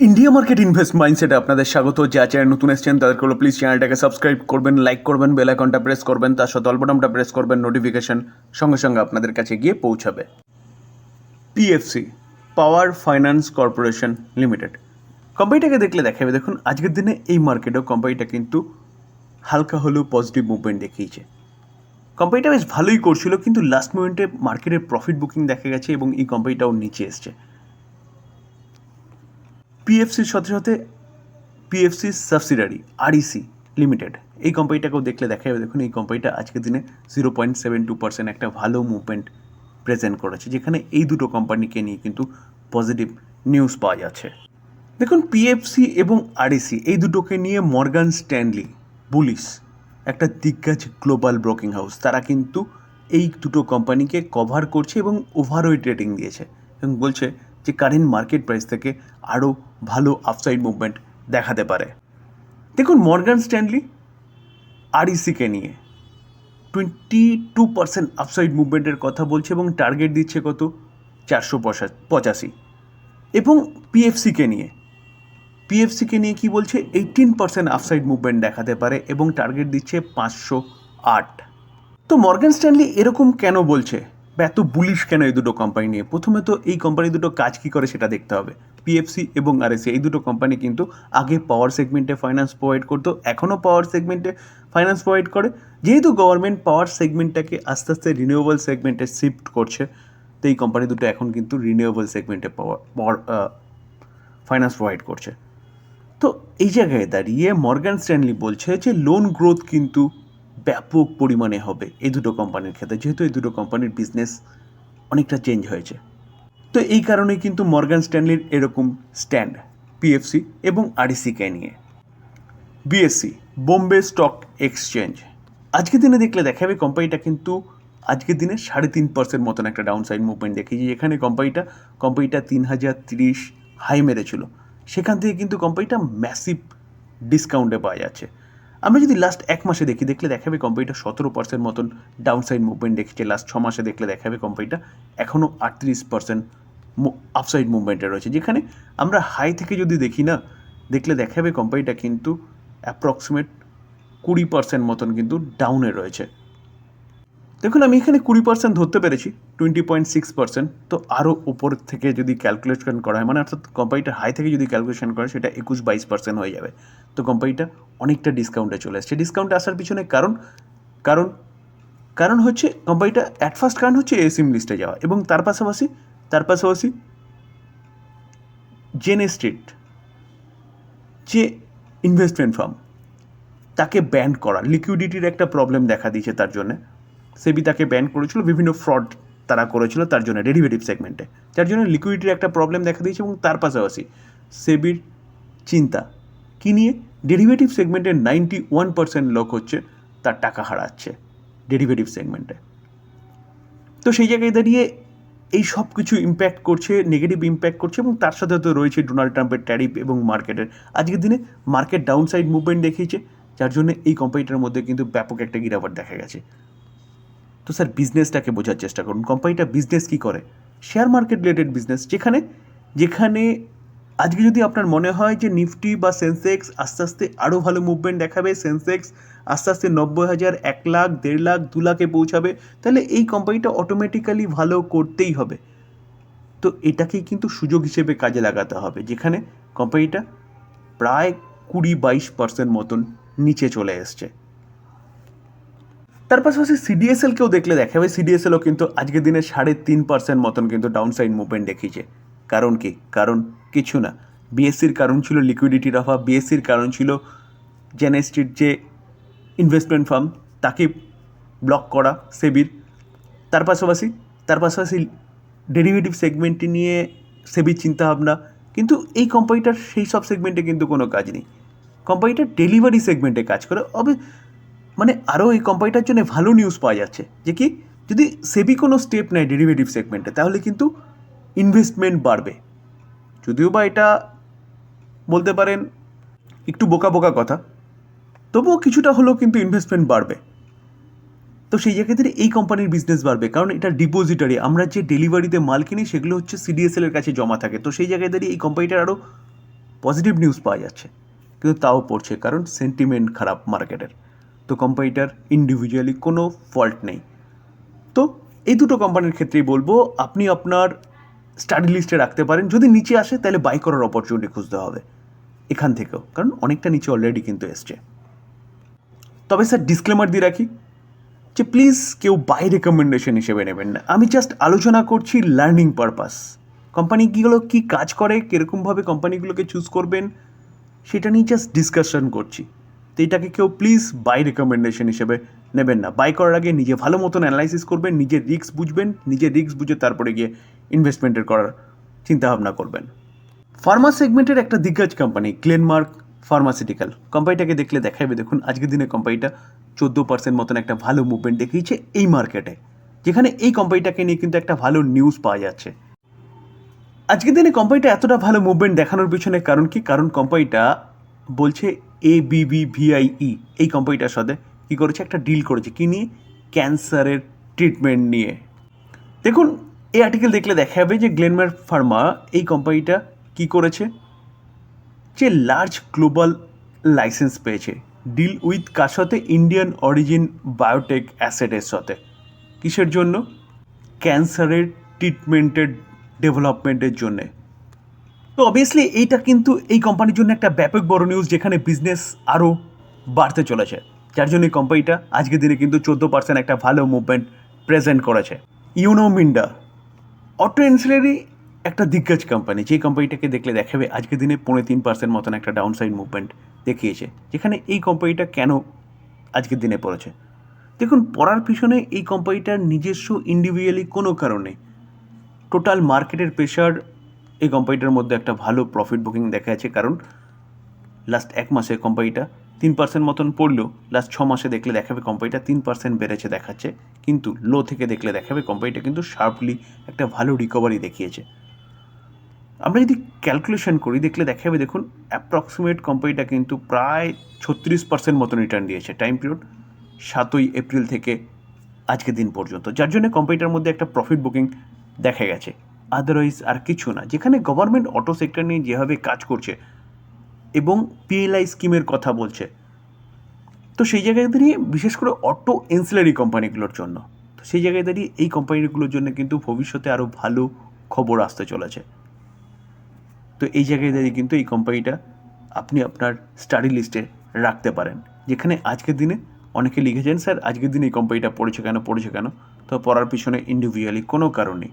India market invest মাইন্ডসেটে আপনাদের স্বাগত। যা চ্যানেল নতুন এসছেন, তাদেরকে হলো প্লিজ চ্যানেলটাকে সাবস্ক্রাইব করবেন লাইক করবেন বেল আইকনটা প্রেস করবেন, তার সাথে অল্পটামটা প্রেস করবেন নোটিফিকেশন সঙ্গে সঙ্গে আপনাদের কাছে গিয়ে পৌঁছাবে। PFC power finance corporation limited কোম্পানিটাকে দেখলে দেখাবে, দেখুন, আজকের দিনে এই মার্কেটেও কোম্পানিটা কিন্তু হালকা হলেও পজিটিভ মুভমেন্ট দেখিয়েছে। কোম্পানিটা বেশ ভালোই করছিল, কিন্তু লাস্ট মোমেন্টে মার্কেটের প্রফিট বুকিং দেখা গেছে এবং এই কোম্পানিটাও নিচে এসছে। পিএফসির সাথে সাথে পিএফসি সাবসিডারি আরইসি লিমিটেড এই কোম্পানিটাকেও দেখলে দেখা যাবে। দেখুন, এই কোম্পানিটা আজকের দিনে zero point seven two percent একটা ভালো মুভমেন্ট প্রেজেন্ট করেছে, যেখানে এই দুটো কোম্পানিকে নিয়ে কিন্তু পজিটিভ নিউজ পাওয়া যাচ্ছে। দেখুন পিএফসি এবং আরইসি এই দুটোকে নিয়ে মর্গান স্ট্যানলি বুলিশ একটা দিগ্গজ গ্লোবাল ব্রোকিং হাউস তারা কিন্তু এই দুটো কোম্পানিকে কভার করছে এবং ওভারওয়েট রেটিং দিয়েছে এবং বলছে যে কারেন্ট মার্কেট প্রাইস থেকে আরও ভালো আপসাইড মুভমেন্ট দেখাতে পারে। দেখুন মর্গান স্ট্যানলি আরইসিকে নিয়ে টোয়েন্টি টু পার্সেন্ট আপসাইড মুভমেন্টের কথা বলছে এবং টার্গেট দিচ্ছে কত? চারশো পঁচাশি এবং পিএফসিকে নিয়ে পিএফসিকে নিয়ে কি বলছে? এইটিন পার্সেন্ট আপসাইড মুভমেন্ট দেখাতে পারে এবং টার্গেট দিচ্ছে পাঁচশো আট। তো মর্গান স্ট্যানলি এরকম কেন বলছে? বা এত বুলিশ কেন এই দুটো কোম্পানি নিয়ে? প্রথমে তো এই কোম্পানি দুটো কাজ কী করে সেটা দেখতে হবে। পিএফসি এবং আরএসি এই দুটো কোম্পানি কিন্তু আগে পাওয়ার সেগমেন্টে ফাইন্যান্স প্রোভাইড করতো এখনও পাওয়ার সেগমেন্টে ফাইন্যান্স প্রোভাইড করে। যেহেতু গভর্নমেন্ট পাওয়ার সেগমেন্টটাকে আস্তে আস্তে রিনিউয়েবল সেগমেন্টে শিফট করছে, তো এই কোম্পানি দুটো এখন কিন্তু রিনিউয়েবল সেগমেন্টে পাওয়ার পাওয়ার ফাইন্যান্স প্রোভাইড করছে। তো এই জায়গায় দাঁড়িয়ে মর্গান স্ট্যানলি বলছে যে লোন গ্রোথ কিন্তু ব্যাপক পরিমাণে হবে এই দুটো কোম্পানির ক্ষেত্রে। যেহেতু এই দুটো কোম্পানির বিজনেস অনেকটা চেঞ্জ হয়েছে। তো এই কারণে কিন্তু মর্গান স্ট্যানলির এরকম স্ট্যান্ড পিএফসি এবং আরইসিকে নিয়ে। বিএসসি বোম্বে স্টক এক্সচেঞ্জ আজকের দিনে দেখলে দেখাবে কোম্পানিটা কিন্তু আজকের দিনে সাড়ে তিন পার্সেন্ট মতন একটা ডাউন সাইড মুভমেন্ট দেখেছি যেখানে কোম্পানিটা কোম্পানিটা তিন হাজার তিরিশ হাই মেরেছিল। সেখান থেকে কিন্তু কোম্পানিটা ম্যাসিভ ডিসকাউন্টে পাওয়া যাচ্ছে। আমরা যদি লাস্ট এক মাসে দেখি, দেখলে দেখাবে কোম্পানিটা সতেরো পার্সেন্ট মতন ডাউন সাইড মুভমেন্ট দেখেছে। লাস্ট ছ মাসে দেখলে দেখাবে কোম্পানিটা এখনও আটত্রিশ পার্সেন্ট আপসাইড মুভমেন্টে রয়েছে। যেখানে আমরা হাই থেকে যদি দেখি না, দেখলে দেখাবে কোম্পানিটা কিন্তু অ্যাপ্রক্সিমেট কুড়ি পার্সেন্ট মতন কিন্তু ডাউনে রয়েছে। দেখুন, আমি এখানে কুড়ি পার্সেন্ট ধরতে পেরেছি টোয়েন্টি পয়েন্ট সিক্স পার্সেন্ট তো আরও উপর থেকে যদি ক্যালকুলেশন করা হয় মানে অর্থাৎ কোম্পানিটা হাই থেকে যদি ক্যালকুলেশন করে, সেটা একুশ বাইশ পার্সেন্ট হয়ে যাবে। তো কোম্পানিটা অনেকটা ডিসকাউন্টে চলে আসছে। ডিসকাউন্টে আসার পিছনে কারণ কারণ কারণ হচ্ছে কোম্পানিটা অ্যাট ফার্স্ট কারণ হচ্ছে এসিম লিস্টে যাওয়া এবং তার পাশাপাশি তার পাশাপাশি জেন স্ট্রিট যে ইনভেস্টমেন্ট ফার্ম তাকে ব্যান করা লিকুইডিটির একটা প্রবলেম দেখা দিয়েছে তার জন্য। সেবি তাকে ব্যান করেছিল, বিভিন্ন ফ্রড তারা করেছিল তার জন্য ডেরিভেটিভ সেগমেন্টে যার জন্য লিকুইডিটির একটা প্রবলেম দেখা দিয়েছে এবং তার পাশাপাশি সেবির চিন্তা। কী নিয়ে? ডেরিভেটিভ সেগমেন্টের নাইনটি ওয়ান পার্সেন্ট লোক হচ্ছে, তার টাকা হারাচ্ছে ডেরিভেটিভ সেগমেন্টে তো সেই জায়গায় দাঁড়িয়ে এই সব কিছু ইম্প্যাক্ট করছে নেগেটিভ ইম্প্যাক্ট করছে এবং তার সাথে তো রয়েছে ডোনাল্ড ট্রাম্পের ট্যারিফ এবং মার্কেটের আজকের দিনে মার্কেট ডাউন সাইড মুভমেন্ট দেখিয়েছে, যার জন্য এই কোম্পানিটার মধ্যে কিন্তু ব্যাপক একটা গিরাবট দেখা গেছে। তো স্যার বিজনেসটাকে বোঝার চেষ্টা করুন। কোম্পানিটা বিজনেস কী করে? শেয়ার মার্কেট রিলেটেড বিজনেস যেখানে যেখানে আজকে যদি আপনার মনে হয় যে নিফটি বা সেন্সেক্স আস্তে আস্তে আরও ভালো মুভমেন্ট দেখাবে সেন্সেক্স আস্তে আস্তে নব্বই হাজার, এক লাখ, দেড় লাখ, দু লাখে পৌঁছাবে, তাহলে এই কোম্পানিটা অটোমেটিক্যালি ভালো করতেই হবে। তো এটাকেই কিন্তু সুযোগ হিসেবে কাজে লাগাতে হবে, যেখানে কোম্পানিটা প্রায় কুড়ি বাইশ পার্সেন্ট মতন নিচে চলে এসছে। তার পাশাপাশি সিডিএসএলকেও দেখলে দেখা। যাবে সিডিএসএলও কিন্তু আজকের দিনে সাড়ে তিন পার্সেন্ট মতন কিন্তু ডাউন সাইড মুভমেন্ট দেখিয়েছে। কারণ কি? কারণ কিছু না। বিএসসির কারণ ছিল লিকুইডিটির অভাব বিএসসির কারণ ছিল জেনেস্ট্রিট যে ইনভেস্টমেন্ট ফার্ম তাকে ব্লক করা সেবির। তার পাশাপাশি তার পাশাপাশি ডেরিভেটিভ সেগমেন্টটি নিয়ে সেবির চিন্তাভাবনা। কিন্তু এই কোম্পানিটার সেই সব সেগমেন্টে কিন্তু কোনো কাজ নেই। কোম্পানিটা ডেলিভারি সেগমেন্টে কাজ করে। অবে মানে আরও এই কোম্পানিটার জন্য ভালো নিউজ পাওয়া যাচ্ছে। যে কি, যদি সেবি কোনো স্টেপ নেয় ডেরিভেটিভ সেগমেন্টে তাহলে কিন্তু ইনভেস্টমেন্ট বাড়বে। যদিও বা এটা বলতে পারেন একটু বোকা বোকা কথা, তবুও কিছুটা হলেও কিন্তু ইনভেস্টমেন্ট বাড়বে। তো সেই জায়গা থেকে এই কোম্পানির বিজনেস বাড়বে, কারণ এটা ডিপোজিটারি আমরা যে ডেলিভারিতে মাল কিনি, সেগুলো হচ্ছে সিডিএসএল এর কাছে জমা থাকে। তো সেই জায়গায় দাঁড়িয়ে এই কোম্পানিটার আরও পজিটিভ নিউজ পাওয়া যাচ্ছে। কিন্তু তাও পড়ছে, কারণ সেন্টিমেন্ট খারাপ মার্কেটের তো কোম্পানিটার ইন্ডিভিজুয়ালি কোনো ফল্ট নেই। তো এই দুটো কোম্পানির ক্ষেত্রেই বলব, আপনি আপনার স্টাডি লিস্টে রাখতে পারেন, যদি নিচে আসে তাহলে বাই করার অপরচুনিটি খুঁজতে হবে, এখান থেকেও, কারণ অনেকটা নিচে অলরেডি কিন্তু এসছে। তবে স্যার ডিসক্লেমার দিয়ে রাখি যে প্লিজ কেউ বাই রেকমেন্ডেশন হিসেবে নেবেন না। আমি জাস্ট আলোচনা করছি লার্নিং পারপাস কোম্পানিগুলো কী কাজ করে কীরকমভাবে কোম্পানিগুলোকে চুজ করবেন, সেটা নিয়ে জাস্ট ডিসকাশন করছি। তো এটাকে কেউ প্লিজ বাই রেকমেন্ডেশন হিসেবে নেবেন না। বাই করার আগে নিজে ভালো মতন অ্যানালাইসিস করবেন, নিজের রিস্ক বুঝবেন, নিজের রিস্ক বুঝে তারপরে গিয়ে ইনভেস্টমেন্টের করার চিন্তাভাবনা করবেন। ফার্মা সেগমেন্টের একটা দিগ্গজ কোম্পানি গ্লেনমার্ক ফার্মাসিউটিক্যাল কোম্পানিটাকে দেখলে দেখাবে দেখুন, আজকের দিনে কোম্পানিটা চোদ্দ পার্সেন্ট মতন একটা ভালো মুভমেন্ট দেখিয়েছে এই মার্কেটে যেখানে এই কোম্পানিটাকে নিয়ে কিন্তু একটা ভালো নিউজ পাওয়া যাচ্ছে। আজকের দিনে কোম্পানিটা এতটা ভালো মুভমেন্ট দেখানোর পিছনে কারণ কি? কারণ কোম্পানিটা বলছে এ বিবি ভিআইই এই কোম্পানিটার সাথে কী করেছে? একটা ডিল করেছে। কী নিয়ে? ক্যান্সারের ট্রিটমেন্ট নিয়ে। দেখুন, এই আর্টিকেল দেখলে দেখা যাবে যে গ্লেনমার ফার্মা এই কোম্পানিটা কী করেছে? যে লার্জ গ্লোবাল লাইসেন্স পেয়েছে। ডিল উইথ কার সাথে ইন্ডিয়ান অরিজিন বায়োটেক অ্যাসেটের সাথে। কিসের জন্য? ক্যান্সারের ট্রিটমেন্টের ডেভেলপমেন্টের জন্যে। তো অবভিয়াসলি এইটা কিন্তু এই কোম্পানির জন্য একটা ব্যাপক বড় নিউজ যেখানে বিজনেস আরও বাড়তে চলেছে। যার জন্য এই কোম্পানিটা আজকের দিনে কিন্তু চোদ্দ পার্সেন্ট একটা ভালো মুভমেন্ট প্রেজেন্ট করেছে। ইউনো মিন্ডা অটো এনসিলারি একটা দিগ্গজ কোম্পানি যে কোম্পানিটাকে দেখলে দেখাবে আজকের দিনে পৌনে তিন পার্সেন্ট মতন একটা ডাউন সাইড মুভমেন্ট দেখিয়েছে, যেখানে এই কোম্পানিটা কেন আজকের দিনে পড়েছে। দেখুন, পড়ার পিছনে এই কোম্পানিটার নিজস্ব ইন্ডিভিজুয়ালি কোনো কারণে টোটাল মার্কেটের প্রেশার এই কোম্পানিটার মধ্যে একটা ভালো প্রফিট বুকিং দেখা যাচ্ছে, কারণ লাস্ট এক মাসে কোম্পানিটা তিন পার্সেন্ট মতন পড়লেও লাস্ট ছ মাসে দেখলে দেখাবে কোম্পানিটা তিন পার্সেন্ট বেড়েছে দেখাচ্ছে, কিন্তু লো থেকে দেখলে দেখাবে কোম্পানিটা কিন্তু শার্পলি একটা ভালো রিকভারি দেখিয়েছে। আমরা যদি ক্যালকুলেশন করি, দেখলে দেখাবে দেখুন অ্যাপ্রক্সিমেট কোম্পানিটা কিন্তু প্রায় ছত্রিশ পার্সেন্ট মতন রিটার্ন দিয়েছে টাইম পিরিয়ড সাতই এপ্রিল থেকে আজকের দিন পর্যন্ত। যার জন্য কোম্পানিটার মধ্যে একটা প্রফিট বুকিং দেখা গেছে। আদারওয়াইজ আর কিছু না। যেখানে গভর্নমেন্ট অটো সেক্টর নিয়ে যেভাবে কাজ করছে এবং পিএলআই স্কিমের কথা বলছে, তো সেই জায়গায় দাঁড়িয়ে বিশেষ করে অটো এনসিলারি কোম্পানিগুলোর জন্য, তো সেই জায়গায় দাঁড়িয়ে এই কোম্পানিগুলোর জন্য কিন্তু ভবিষ্যতে আরও ভালো খবর আসতে চলেছে। তো এই জায়গায় দাঁড়িয়ে কিন্তু এই কোম্পানিটা আপনি আপনার স্টাডি লিস্টে রাখতে পারেন, যেখানে আজকের দিনে অনেকে লিখেছেন, স্যার, আজকের দিনে এই কোম্পানিটা পড়েছে কেন পড়েছে কেন? তো পড়ার পিছনে ইন্ডিভিজুয়ালি কোনো কারণ নেই।